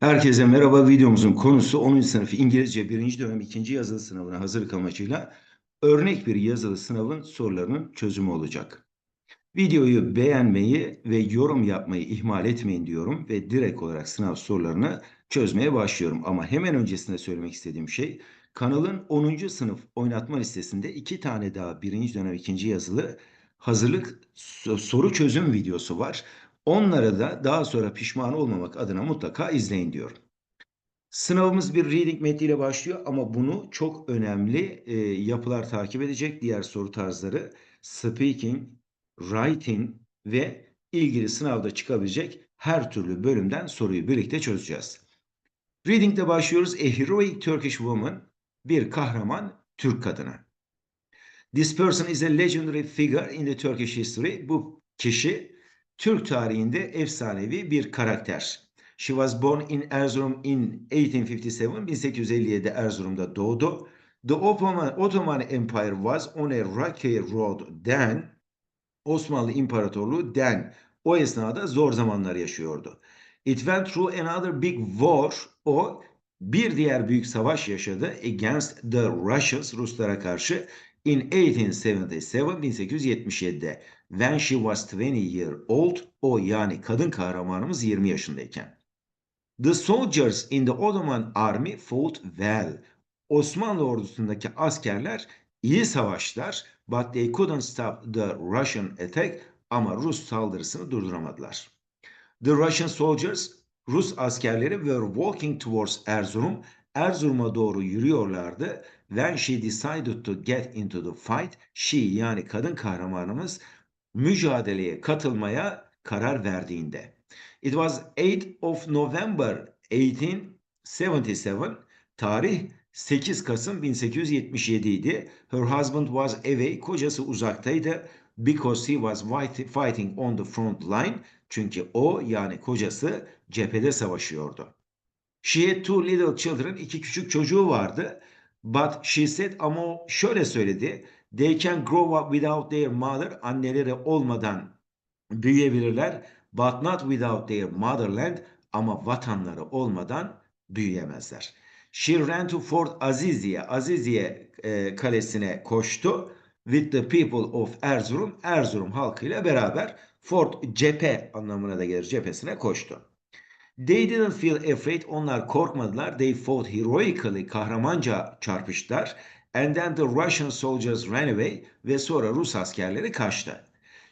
Herkese merhaba. Videomuzun konusu 10. sınıf İngilizce 1. dönem 2. yazılı sınavına hazırlık amacıyla örnek bir yazılı sınavın sorularının çözümü olacak. Videoyu beğenmeyi ve yorum yapmayı ihmal etmeyin diyorum ve direkt olarak sınav sorularını çözmeye başlıyorum. Ama hemen öncesinde söylemek istediğim şey kanalın 10. sınıf oynatma listesinde iki tane daha 1. dönem 2. yazılı hazırlık so- soru çözüm videosu var. Onları da daha sonra pişman olmamak adına mutlaka izleyin diyorum. Sınavımız bir reading metniyle başlıyor ama bunu çok önemli e, yapılar takip edecek. Diğer soru tarzları speaking, writing ve ilgili sınavda çıkabilecek her türlü bölümden soruyu birlikte çözeceğiz. Reading'de başlıyoruz. A heroic Turkish woman, bir kahraman Türk kadını. This person is a legendary figure in the Turkish history. Bu kişi Türk tarihinde efsanevi bir karakter. She was born in Erzurum in 1857. 1857'de Erzurum'da doğdu. The Ottoman, Ottoman Empire was on a rocky road then. Osmanlı İmparatorluğu then. O esnada zor zamanlar yaşıyordu. It went through another big war. O bir diğer büyük savaş yaşadı against the Russians, Ruslara karşı in 1877, 1877'de. When she was 20 year old, o yani kadın kahramanımız 20 yaşındayken. The soldiers in the Ottoman army fought well. Osmanlı ordusundaki askerler iyi savaştılar, but they couldn't stop the Russian attack ama Rus saldırısını durduramadılar. The Russian soldiers, Rus askerleri were walking towards Erzurum, Erzurum'a doğru yürüyorlardı. When she decided to get into the fight, she yani kadın kahramanımız mücadeleye katılmaya karar verdiğinde. It was 8 of November 1877. Tarih 8 Kasım 1777 idi. Her husband was away. Kocası uzaktaydı. Because he was fight- fighting on the front line. Çünkü o yani kocası cephede savaşıyordu. She had two little children. iki küçük çocuğu vardı. But she said ama o şöyle söyledi. They can grow up without their mother. Anneleri olmadan büyüyebilirler. But not without their motherland. Ama vatanları olmadan büyüyemezler. She ran to Fort Aziziye. Aziziye e, kalesine koştu. With the people of Erzurum. Erzurum halkıyla beraber Fort cephe anlamına da gelir cephesine koştu. They didn't feel afraid. Onlar korkmadılar. They fought heroically. Kahramanca çarpıştılar. And then the Russian soldiers ran away. Ve sonra Rus askerleri kaçtı.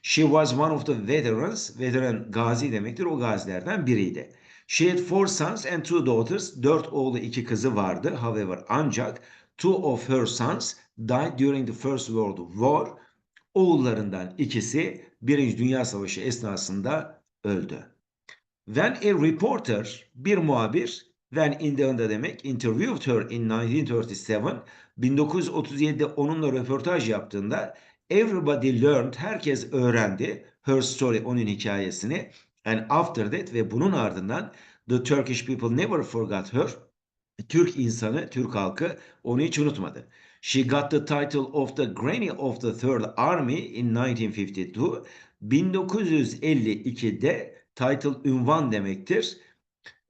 She was one of the veterans. Veteran gazi demektir. O gazilerden biriydi. She had four sons and two daughters. Dört oğlu iki kızı vardı. However ancak two of her sons died during the First World War. Oğullarından ikisi Birinci Dünya Savaşı esnasında öldü. When a reporter, bir muhabir, when in the anda demek, interviewed her in 1937, 1937'de onunla röportaj yaptığında everybody learned, herkes öğrendi her story, onun hikayesini. And after that ve bunun ardından the Turkish people never forgot her. Türk insanı, Türk halkı onu hiç unutmadı. She got the title of the Granny of the Third Army in 1952. 1952'de title ünvan demektir.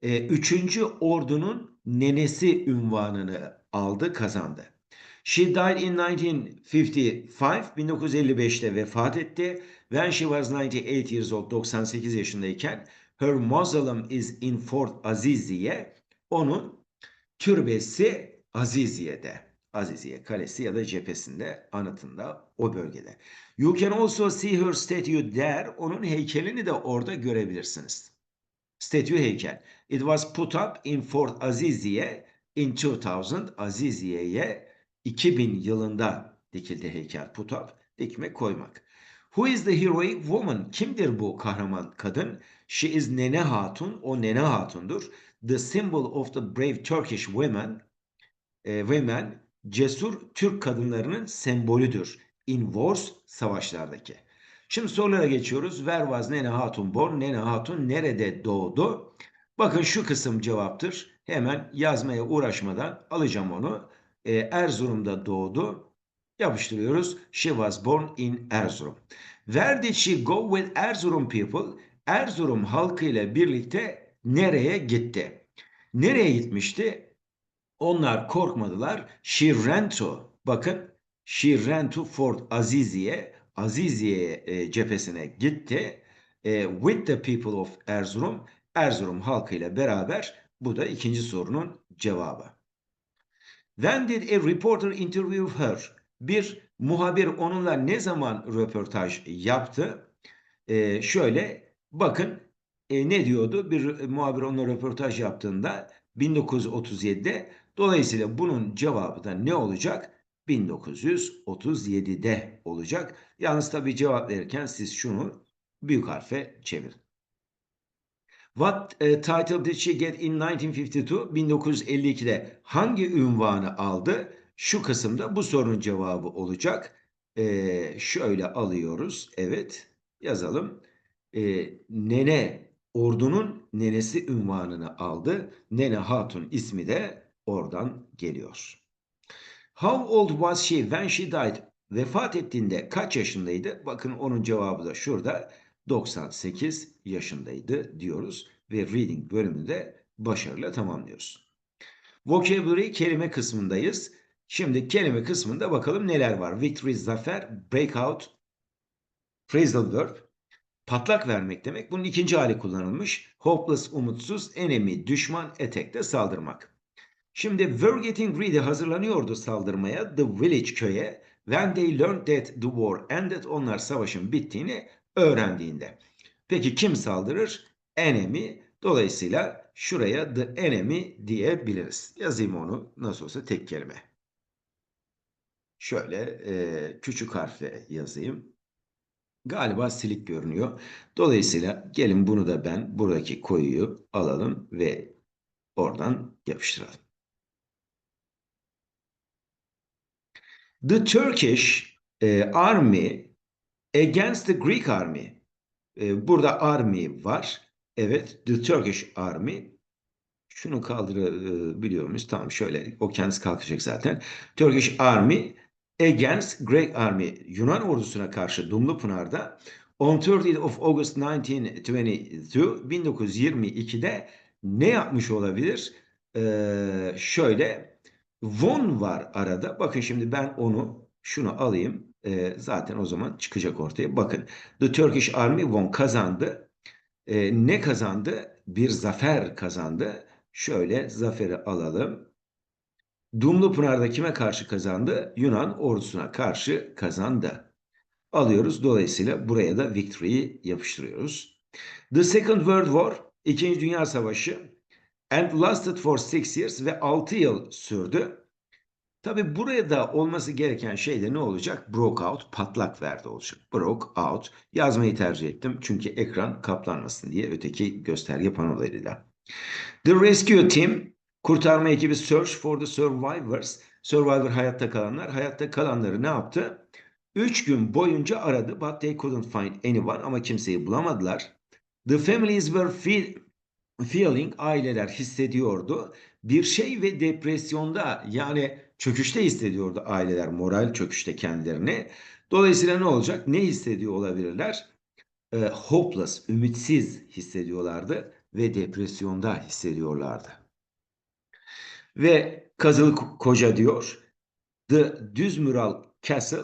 Ee, üçüncü ordunun nenesi ünvanını aldı, kazandı. She died in 1955, 1955'te vefat etti. When she was 98 years old, 98 yaşındayken her mausoleum is in Fort Aziziye. Onun türbesi Aziziye'de. Aziziye Kalesi ya da cephesinde, anıtında o bölgede. You can also see her statue there. Onun heykelini de orada görebilirsiniz. Statue heykel. It was put up in Fort Aziziye in 2000. Aziziye'ye 2000 yılında dikildi heykel. Put up, dikme koymak. Who is the heroic woman? Kimdir bu kahraman kadın? She is Nene Hatun. O Nene Hatun'dur. The symbol of the brave Turkish women. E, women cesur Türk kadınlarının sembolüdür. In wars, savaşlardaki. Şimdi sorulara geçiyoruz. Was Nene Hatun born? Nene Hatun nerede doğdu? Bakın şu kısım cevaptır. Hemen yazmaya uğraşmadan alacağım onu. E, Erzurum'da doğdu. Yapıştırıyoruz. She was born in Erzurum. Where did she go with Erzurum people? Erzurum halkıyla birlikte nereye gitti? Nereye gitmişti? Onlar korkmadılar. She ran to. Bakın she ran to Fort Aziziye. Aziziye e, cephesine gitti. E, with the people of Erzurum. Erzurum halkıyla beraber. Bu da ikinci sorunun cevabı. When did a reporter interview her? Bir muhabir onunla ne zaman röportaj yaptı? Ee, şöyle bakın e, ne diyordu? Bir muhabir onunla röportaj yaptığında 1937'de dolayısıyla bunun cevabı da ne olacak? 1937'de olacak. Yalnız tabii cevap verirken siz şunu büyük harfe çevirin. What uh, title did she get in 1952? 1952'de hangi ünvanı aldı? Şu kısımda bu sorunun cevabı olacak. Ee, şöyle alıyoruz. Evet yazalım. Ee, nene ordunun nenesi ünvanını aldı. Nene Hatun ismi de oradan geliyor. How old was she when she died? Vefat ettiğinde kaç yaşındaydı? Bakın onun cevabı da şurada. 98 yaşındaydı diyoruz ve reading bölümünü de başarıyla tamamlıyoruz. Vocabulary kelime kısmındayız. Şimdi kelime kısmında bakalım neler var. Victory, zafer, breakout, phrasal verb, patlak vermek demek. Bunun ikinci hali kullanılmış. Hopeless, umutsuz, enemy, düşman, de saldırmak. Şimdi were getting ready hazırlanıyordu saldırmaya the village köye. When they learned that the war ended onlar savaşın bittiğini öğrendiğinde. Peki kim saldırır? Enemy. Dolayısıyla şuraya the enemy diyebiliriz. Yazayım onu nasıl olsa tek kelime. Şöyle e, küçük harfle yazayım. Galiba silik görünüyor. Dolayısıyla gelin bunu da ben buradaki koyuyu alalım ve oradan yapıştıralım. The Turkish e, Army against the Greek Army. E, burada Army var. Evet, the Turkish Army. Şunu kaldırabiliyor muyuz? Tamam şöyle. O kendisi kalkacak zaten. Turkish Army against Greek Army. Yunan ordusuna karşı Dumlupınar'da on 30th of August 1922 1922'de ne yapmış olabilir? Ee, şöyle won var arada. Bakın şimdi ben onu şunu alayım. Ee, zaten o zaman çıkacak ortaya. Bakın The Turkish Army won kazandı. Ee, ne kazandı? Bir zafer kazandı. Şöyle zaferi alalım. Dumlupınar'da kime karşı kazandı? Yunan ordusuna karşı kazandı. Alıyoruz. Dolayısıyla buraya da victory'yi yapıştırıyoruz. The Second World War, İkinci Dünya Savaşı and lasted for six years ve 6 yıl sürdü. Tabi buraya da olması gereken şey de ne olacak? Broke out, patlak verdi olacak. Broke out. Yazmayı tercih ettim. Çünkü ekran kaplanmasın diye öteki gösterge panolarıyla. The Rescue Team, kurtarma ekibi Search for the Survivors. Survivor hayatta kalanlar. Hayatta kalanları ne yaptı? Üç gün boyunca aradı. But they couldn't find anyone. Ama kimseyi bulamadılar. The families were feel, feeling, aileler hissediyordu. Bir şey ve depresyonda yani çöküşte hissediyordu aileler. Moral çöküşte kendilerini. Dolayısıyla ne olacak? Ne hissediyor olabilirler? E, hopeless, ümitsiz hissediyorlardı ve depresyonda hissediyorlardı. Ve Kazılı Koca diyor, The Düzmüral Castle,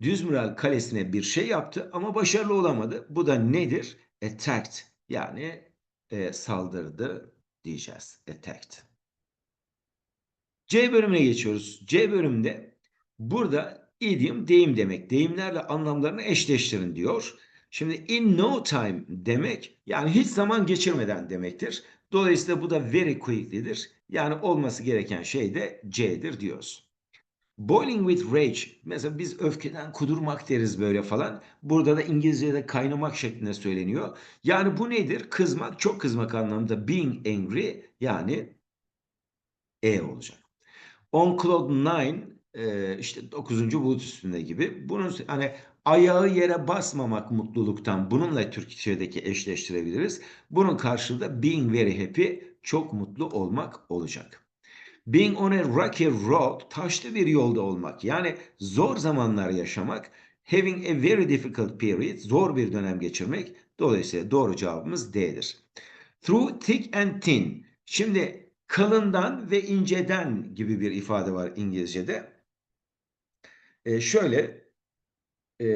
Düzmüral Kalesi'ne bir şey yaptı ama başarılı olamadı. Bu da nedir? Attacked, yani e, saldırdı diyeceğiz. Attacked. C bölümüne geçiyoruz. C bölümünde burada idiom deyim demek. Deyimlerle anlamlarını eşleştirin diyor. Şimdi in no time demek yani hiç zaman geçirmeden demektir. Dolayısıyla bu da very quickly'dir. Yani olması gereken şey de C'dir diyoruz. Boiling with rage. Mesela biz öfkeden kudurmak deriz böyle falan. Burada da İngilizce'de kaynamak şeklinde söyleniyor. Yani bu nedir? Kızmak, çok kızmak anlamında being angry yani E olacak. On cloud nine e, işte 9. bulut üstünde gibi. Bunun hani ayağı yere basmamak mutluluktan bununla Türkçedeki eşleştirebiliriz. Bunun karşılığı being very happy çok mutlu olmak olacak. Being on a rocky road taşlı bir yolda olmak yani zor zamanlar yaşamak. Having a very difficult period zor bir dönem geçirmek. Dolayısıyla doğru cevabımız D'dir. Through thick and thin Şimdi kalından ve inceden gibi bir ifade var İngilizce'de. E, şöyle e,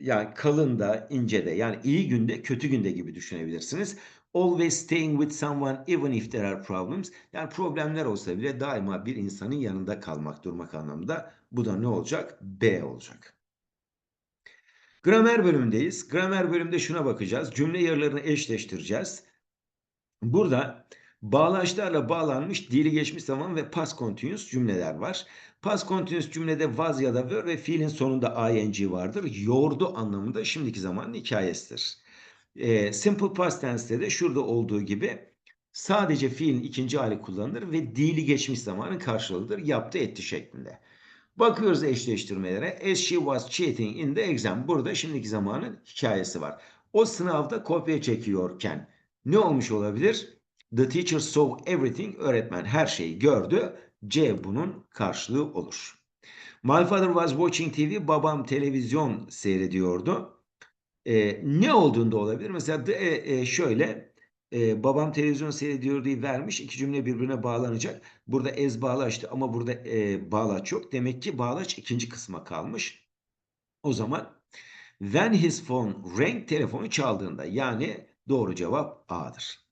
yani kalında, incede yani iyi günde, kötü günde gibi düşünebilirsiniz. Always staying with someone even if there are problems. Yani problemler olsa bile daima bir insanın yanında kalmak, durmak anlamında. Bu da ne olacak? B olacak. Gramer bölümündeyiz. Gramer bölümünde şuna bakacağız. Cümle yerlerini eşleştireceğiz. Burada bağlaçlarla bağlanmış dili geçmiş zaman ve past continuous cümleler var. Past continuous cümlede was ya da were ve fiilin sonunda ing vardır. Yordu anlamında şimdiki zamanın hikayesidir. E, simple past tense'de de şurada olduğu gibi sadece fiilin ikinci hali kullanılır ve dili geçmiş zamanın karşılığıdır. Yaptı etti şeklinde. Bakıyoruz eşleştirmelere. As she was cheating in the exam. Burada şimdiki zamanın hikayesi var. O sınavda kopya çekiyorken ne olmuş olabilir? The teacher saw everything. Öğretmen her şeyi gördü. C bunun karşılığı olur. My father was watching TV. Babam televizyon seyrediyordu. Ee, ne olduğunda olabilir? Mesela de, e, e, şöyle e, babam televizyon seyrediyor diye vermiş. iki cümle birbirine bağlanacak. Burada ez bağlaçtı ama burada e, bağlaç yok. Demek ki bağlaç ikinci kısma kalmış. O zaman when his phone rang telefonu çaldığında yani doğru cevap A'dır.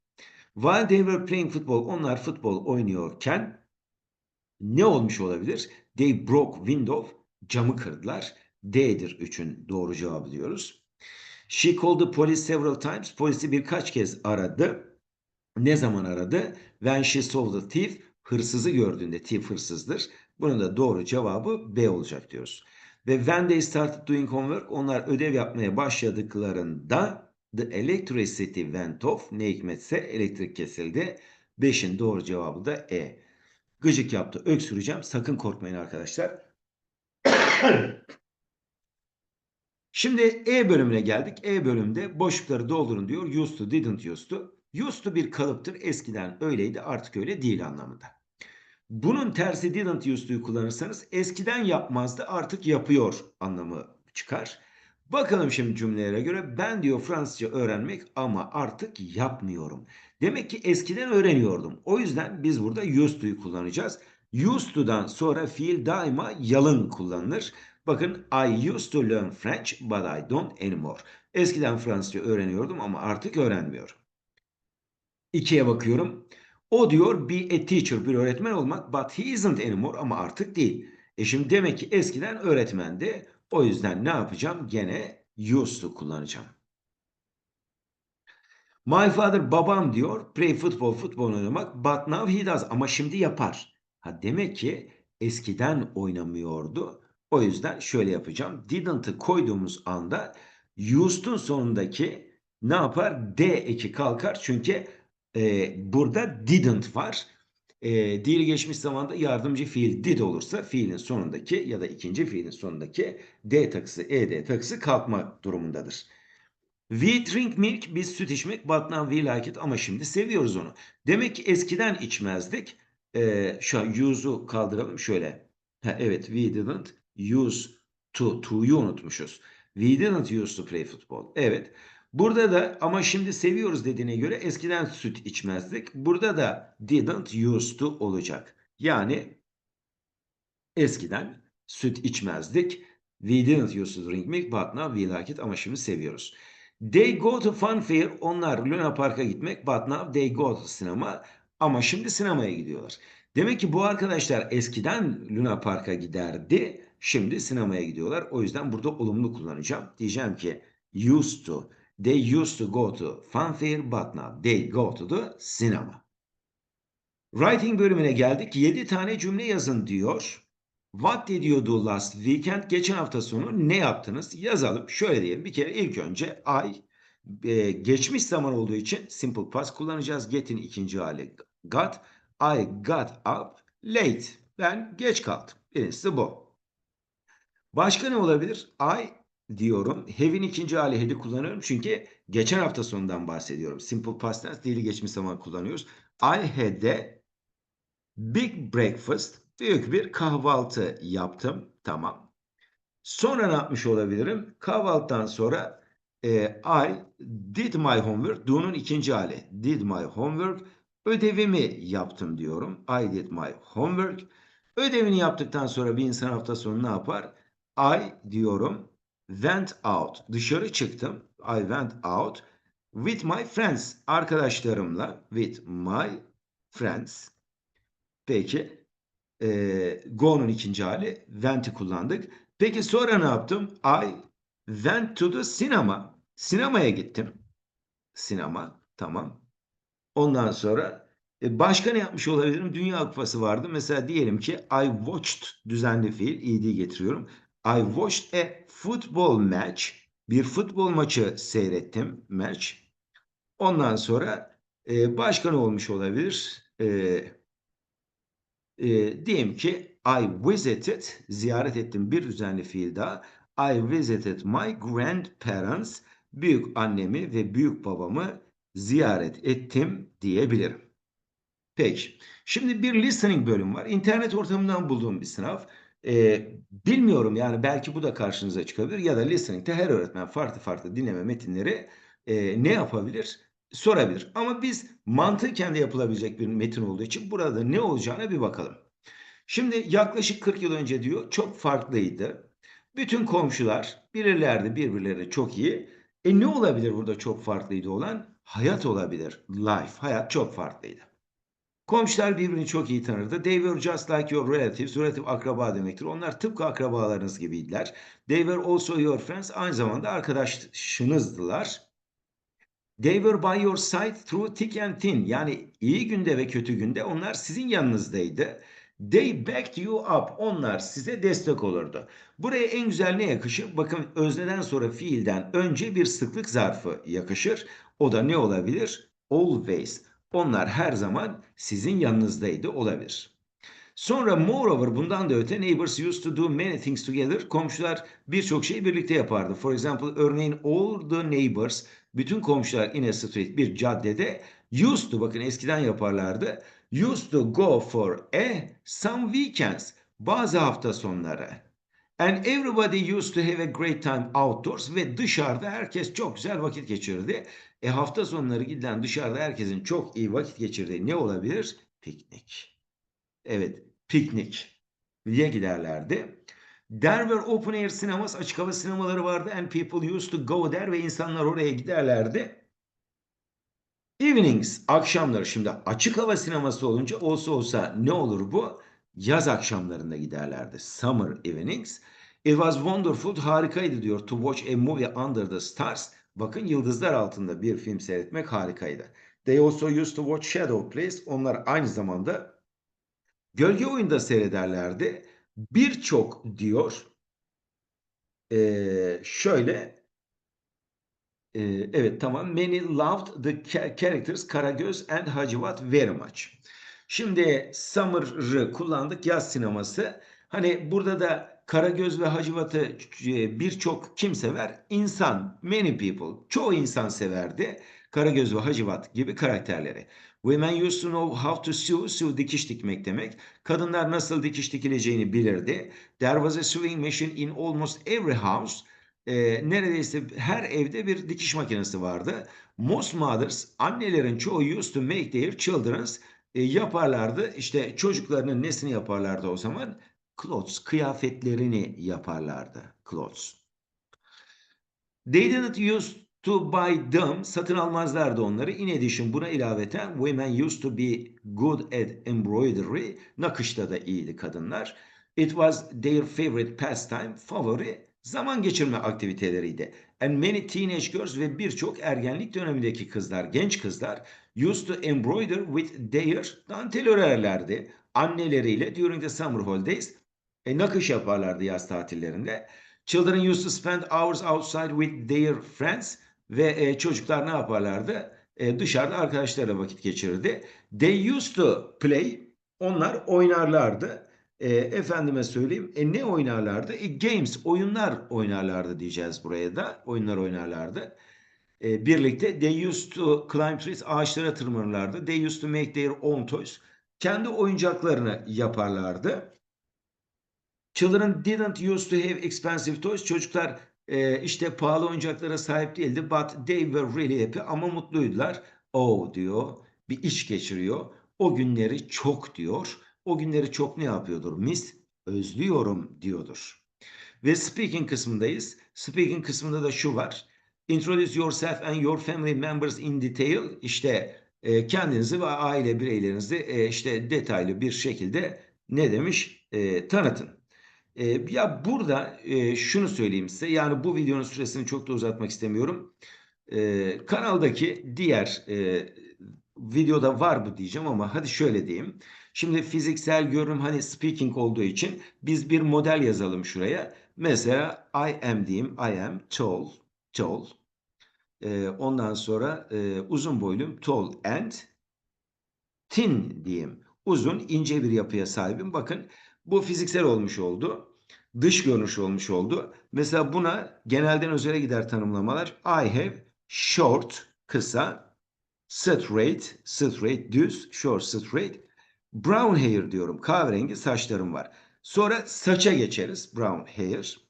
While they were playing football onlar futbol oynuyorken ne olmuş olabilir? They broke window camı kırdılar. D'dir 3'ün doğru cevabı diyoruz. She called the police several times. Polisi birkaç kez aradı. Ne zaman aradı? When she saw the thief. Hırsızı gördüğünde thief hırsızdır. Bunun da doğru cevabı B olacak diyoruz. Ve when they started doing homework onlar ödev yapmaya başladıklarında the electricity went off. Ne hikmetse elektrik kesildi. 5'in doğru cevabı da E. Gıcık yaptı. Öksüreceğim. Sakın korkmayın arkadaşlar. Şimdi E bölümüne geldik. E bölümde boşlukları doldurun diyor. Used to, didn't used to. Used to bir kalıptır. Eskiden öyleydi, artık öyle değil anlamında. Bunun tersi didn't used to'yu kullanırsanız eskiden yapmazdı, artık yapıyor anlamı çıkar. Bakalım şimdi cümlelere göre ben diyor Fransızca öğrenmek ama artık yapmıyorum. Demek ki eskiden öğreniyordum. O yüzden biz burada used to'yu kullanacağız. Used to'dan sonra fiil daima yalın kullanılır. Bakın I used to learn French but I don't anymore. Eskiden Fransızca öğreniyordum ama artık öğrenmiyorum. İkiye bakıyorum. O diyor be a teacher bir öğretmen olmak but he isn't anymore ama artık değil. E şimdi demek ki eskiden öğretmendi. O yüzden ne yapacağım? Gene used to kullanacağım. My father babam diyor play football futbol oynamak but now he does ama şimdi yapar. Ha demek ki eskiden oynamıyordu. O yüzden şöyle yapacağım. Didn't'ı koyduğumuz anda used'un sonundaki ne yapar? D eki kalkar. Çünkü e, burada didn't var. E, dil geçmiş zamanda yardımcı fiil did olursa fiilin sonundaki ya da ikinci fiilin sonundaki D takısı, ED takısı kalkmak durumundadır. We drink milk, biz süt içmek, but now we like it ama şimdi seviyoruz onu. Demek ki eskiden içmezdik. E, şu an use'u kaldıralım şöyle. Ha, evet, we didn't use to, to'yu unutmuşuz. We didn't use to play football. Evet. Burada da ama şimdi seviyoruz dediğine göre eskiden süt içmezdik. Burada da didn't use to olacak. Yani eskiden süt içmezdik. We didn't use to drink milk but now we like it ama şimdi seviyoruz. They go to fun fair. Onlar Luna Park'a gitmek but now they go to sinema ama şimdi sinemaya gidiyorlar. Demek ki bu arkadaşlar eskiden Luna Park'a giderdi. Şimdi sinemaya gidiyorlar. O yüzden burada olumlu kullanacağım. Diyeceğim ki used to. They used to go to fun fair but now they go to the cinema. Writing bölümüne geldik. 7 tane cümle yazın diyor. What did you do last weekend? Geçen hafta sonu ne yaptınız? Yazalım. Şöyle diyelim. Bir kere ilk önce I e, geçmiş zaman olduğu için simple past kullanacağız. Get'in ikinci hali got. I got up late. Ben geç kaldım. Birincisi bu. Başka ne olabilir? I diyorum. Have'in ikinci hali had'i kullanıyorum. Çünkü geçen hafta sonundan bahsediyorum. Simple past tense dili geçmiş zaman kullanıyoruz. I had a big breakfast. Büyük bir kahvaltı yaptım. Tamam. Sonra ne yapmış olabilirim? Kahvaltıdan sonra e, I did my homework. Do'nun ikinci hali. Did my homework. Ödevimi yaptım diyorum. I did my homework. Ödevini yaptıktan sonra bir insan hafta sonu ne yapar? I diyorum went out. Dışarı çıktım. I went out with my friends. Arkadaşlarımla with my friends. Peki. Ee, go'nun ikinci hali went'i kullandık. Peki sonra ne yaptım? I went to the cinema. Sinemaya gittim. Sinema. Tamam. Ondan sonra e, başka ne yapmış olabilirim? Dünya Kupası vardı. Mesela diyelim ki I watched düzenli fiil ed getiriyorum. I watched a football match. Bir futbol maçı seyrettim. Match. Ondan sonra e, başka ne olmuş olabilir? E, e, diyelim ki I visited, ziyaret ettim bir düzenli fiil daha. I visited my grandparents, büyük annemi ve büyük babamı ziyaret ettim diyebilirim. Peki. Şimdi bir listening bölüm var. İnternet ortamından bulduğum bir sınav. Ee, bilmiyorum yani belki bu da karşınıza çıkabilir ya da listening'de her öğretmen farklı farklı dinleme metinleri e, ne yapabilir? Sorabilir. Ama biz mantıken de yapılabilecek bir metin olduğu için burada ne olacağına bir bakalım. Şimdi yaklaşık 40 yıl önce diyor çok farklıydı. Bütün komşular bilirlerdi birbirleri çok iyi. E ne olabilir burada çok farklıydı olan? Hayat olabilir. Life, hayat çok farklıydı. Komşular birbirini çok iyi tanırdı. They were just like your relatives. Relative akraba demektir. Onlar tıpkı akrabalarınız gibiydiler. They were also your friends. Aynı zamanda arkadaşınızdılar. They were by your side through thick and thin. Yani iyi günde ve kötü günde onlar sizin yanınızdaydı. They backed you up. Onlar size destek olurdu. Buraya en güzel ne yakışır? Bakın özneden sonra fiilden önce bir sıklık zarfı yakışır. O da ne olabilir? Always. Onlar her zaman sizin yanınızdaydı olabilir. Sonra moreover bundan da öte neighbors used to do many things together. Komşular birçok şeyi birlikte yapardı. For example örneğin all the neighbors bütün komşular in a street bir caddede used to bakın eskiden yaparlardı. Used to go for a some weekends bazı hafta sonları. And everybody used to have a great time outdoors ve dışarıda herkes çok güzel vakit geçirdi. E hafta sonları gidilen dışarıda herkesin çok iyi vakit geçirdiği ne olabilir? Piknik. Evet, piknik diye giderlerdi. There were open air sinemas, açık hava sinemaları vardı and people used to go there ve insanlar oraya giderlerdi. Evenings, akşamları. Şimdi açık hava sineması olunca olsa olsa ne olur bu? Yaz akşamlarında giderlerdi. Summer evenings. It was wonderful, harikaydı diyor. To watch a movie under the stars. Bakın yıldızlar altında bir film seyretmek harikaydı. They also used to watch Shadow Plays. Onlar aynı zamanda gölge oyunda seyrederlerdi. Birçok diyor. Ee, şöyle ee, evet tamam. Many loved the characters Karagöz and Hacivat very much. Şimdi Summer'ı kullandık yaz sineması. Hani burada da Karagöz ve Hacivat'ı e, birçok kim sever? İnsan, many people. Çoğu insan severdi. Karagöz ve Hacivat gibi karakterleri. Women used to know how to sew. Sew dikiş dikmek demek. Kadınlar nasıl dikiş dikileceğini bilirdi. There was a sewing machine in almost every house e, neredeyse her evde bir dikiş makinesi vardı. Most mothers, annelerin çoğu used to make their children's e, yaparlardı. İşte çocuklarının nesini yaparlardı o zaman? Clothes, kıyafetlerini yaparlardı. Clothes. They didn't use to buy them, satın almazlardı onları. In addition buna ilaveten women used to be good at embroidery, nakışta da iyiydi kadınlar. It was their favorite pastime, favori zaman geçirme aktiviteleriydi. And many teenage girls ve birçok ergenlik dönemindeki kızlar, genç kızlar used to embroider with their dantel örerlerdi. Anneleriyle during the summer holidays e, nakış yaparlardı yaz tatillerinde. Children used to spend hours outside with their friends ve e, çocuklar ne yaparlardı? E, dışarıda arkadaşlarla vakit geçirirdi. They used to play, onlar oynarlardı e, efendime söyleyeyim e, ne oynarlardı? E, games, oyunlar oynarlardı diyeceğiz buraya da. Oyunlar oynarlardı. E, birlikte they used to climb trees, ağaçlara tırmanırlardı. They used to make their own toys. Kendi oyuncaklarını yaparlardı. Children didn't used to have expensive toys. Çocuklar e, işte pahalı oyuncaklara sahip değildi. But they were really happy ama mutluydular. Oh diyor. bir iş geçiriyor. O günleri çok diyor. O günleri çok ne yapıyordur? Miss özlüyorum diyordur. Ve speaking kısmındayız. Speaking kısmında da şu var. Introduce yourself and your family members in detail. İşte e, kendinizi ve aile bireylerinizi e, işte detaylı bir şekilde ne demiş e, tanıtın. E, ya burada e, şunu söyleyeyim size. Yani bu videonun süresini çok da uzatmak istemiyorum. E, kanaldaki diğer e, videoda var bu diyeceğim ama hadi şöyle diyeyim. Şimdi fiziksel görünüm hani speaking olduğu için biz bir model yazalım şuraya. Mesela I am diyeyim. I am tall. Tall. Ee, ondan sonra e, uzun boylum tall and thin diyeyim. Uzun, ince bir yapıya sahibim. Bakın bu fiziksel olmuş oldu. Dış görünüş olmuş oldu. Mesela buna genelden özele gider tanımlamalar. I have short, kısa, straight, straight, düz, short, straight, brown hair diyorum. Kahverengi saçlarım var. Sonra saça geçeriz. Brown hair.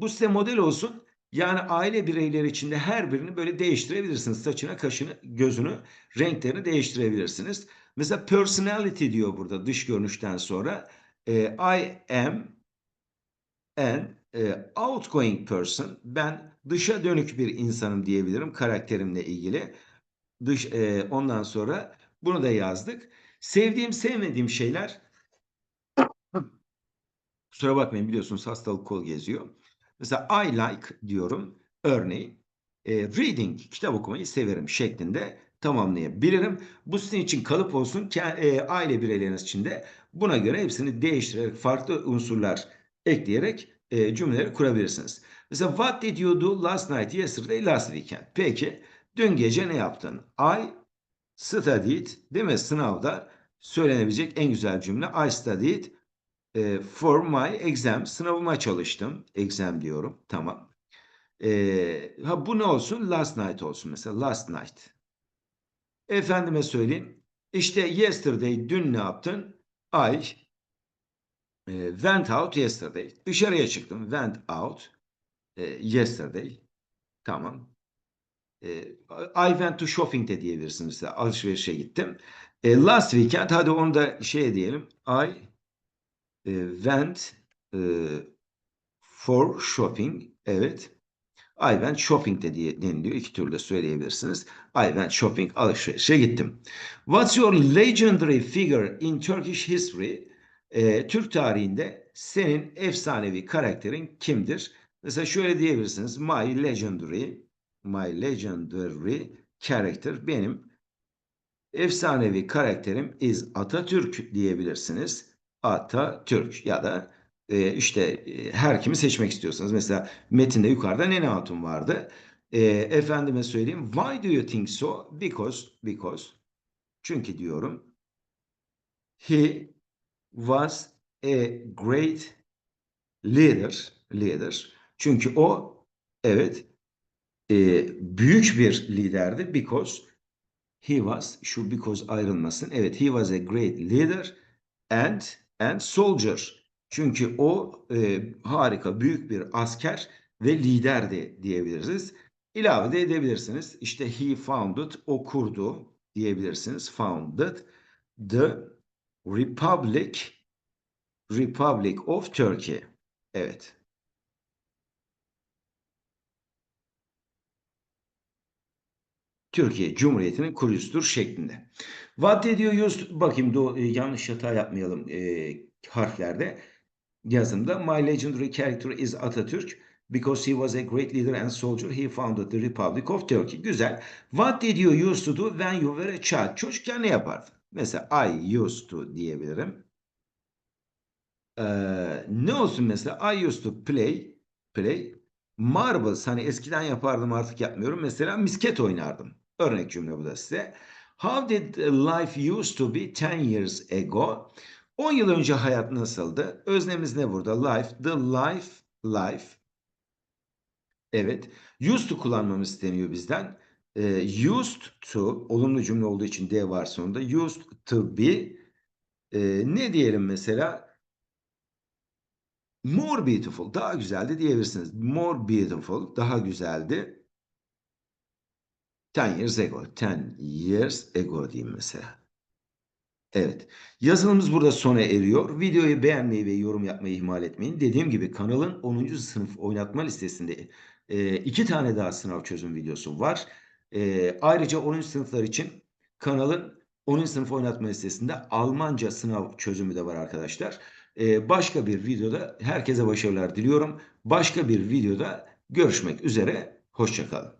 Bu size model olsun. Yani aile bireyleri içinde her birini böyle değiştirebilirsiniz. Saçına, kaşını, gözünü, renklerini değiştirebilirsiniz. Mesela personality diyor burada dış görünüşten sonra. E, I am an e, outgoing person. Ben dışa dönük bir insanım diyebilirim karakterimle ilgili. Dış e, ondan sonra bunu da yazdık. Sevdiğim, sevmediğim şeyler kusura bakmayın biliyorsunuz hastalık kol geziyor. Mesela I like diyorum. Örneğin e, reading, kitap okumayı severim şeklinde tamamlayabilirim. Bu sizin için kalıp olsun. E, aile bireyleriniz için de buna göre hepsini değiştirerek farklı unsurlar ekleyerek e, cümleleri kurabilirsiniz. Mesela what did you do last night, yesterday, last weekend? Peki dün gece ne yaptın? I studied değil mi? Sınavda söylenebilecek en güzel cümle I studied e, for my exam. Sınavıma çalıştım. Exam diyorum. Tamam. E, ha bu ne olsun? Last night olsun mesela. Last night. Efendime söyleyeyim. İşte yesterday dün ne yaptın? I e, went out yesterday. Dışarıya çıktım. Went out e, yesterday. Tamam. E, I went to shopping de diyebilirsiniz. Alışverişe gittim. E, last weekend hadi onu da şey diyelim. I e, went e, for shopping. Evet. I went shopping de diye deniliyor. İki türlü söyleyebilirsiniz. I went shopping alışverişe gittim. What's your legendary figure in Turkish history? E, Türk tarihinde senin efsanevi karakterin kimdir? Mesela şöyle diyebilirsiniz. My legendary, my legendary character benim efsanevi karakterim is Atatürk diyebilirsiniz. Atatürk ya da e, işte e, her kimi seçmek istiyorsanız. Mesela metinde yukarıda Nene Hatun vardı. E, efendime söyleyeyim. Why do you think so? Because, because. Çünkü diyorum. He was a great leader. Leader. Çünkü o evet e, büyük bir liderdi. Because he was şu because ayrılmasın. Evet he was a great leader and and soldier. Çünkü o e, harika büyük bir asker ve liderdi diyebiliriz. İlave de edebilirsiniz. İşte he founded, o kurdu diyebilirsiniz. Founded the Republic Republic of Turkey. Evet. Türkiye Cumhuriyeti'nin kurucusudur şeklinde. What ediyor use bakayım do, e, yanlış hata yapmayalım e, harflerde yazımda. My legendary character is Atatürk. Because he was a great leader and soldier, he founded the Republic of Turkey. Güzel. What did you used to do when you were a child? Çocukken ne yapardın? Mesela I used to diyebilirim. Ee, ne olsun mesela? I used to play play marbles. Hani eskiden yapardım artık yapmıyorum. Mesela misket oynardım. Örnek cümle bu da size. How did life used to be 10 years ago? 10 yıl önce hayat nasıldı? Öznemiz ne burada? Life, the life, life. Evet. Used to kullanmamız isteniyor bizden. Ee, used to, olumlu cümle olduğu için D var sonunda. Used to be. Ee, ne diyelim mesela? More beautiful, daha güzeldi diyebilirsiniz. More beautiful, daha güzeldi. 10 years ago. 10 years ago diyeyim mesela. Evet. Yazılımımız burada sona eriyor. Videoyu beğenmeyi ve yorum yapmayı ihmal etmeyin. Dediğim gibi kanalın 10. sınıf oynatma listesinde e, iki tane daha sınav çözüm videosu var. E, ayrıca 10. sınıflar için kanalın 10. sınıf oynatma listesinde Almanca sınav çözümü de var arkadaşlar. E, başka bir videoda herkese başarılar diliyorum. Başka bir videoda görüşmek üzere. Hoşçakalın.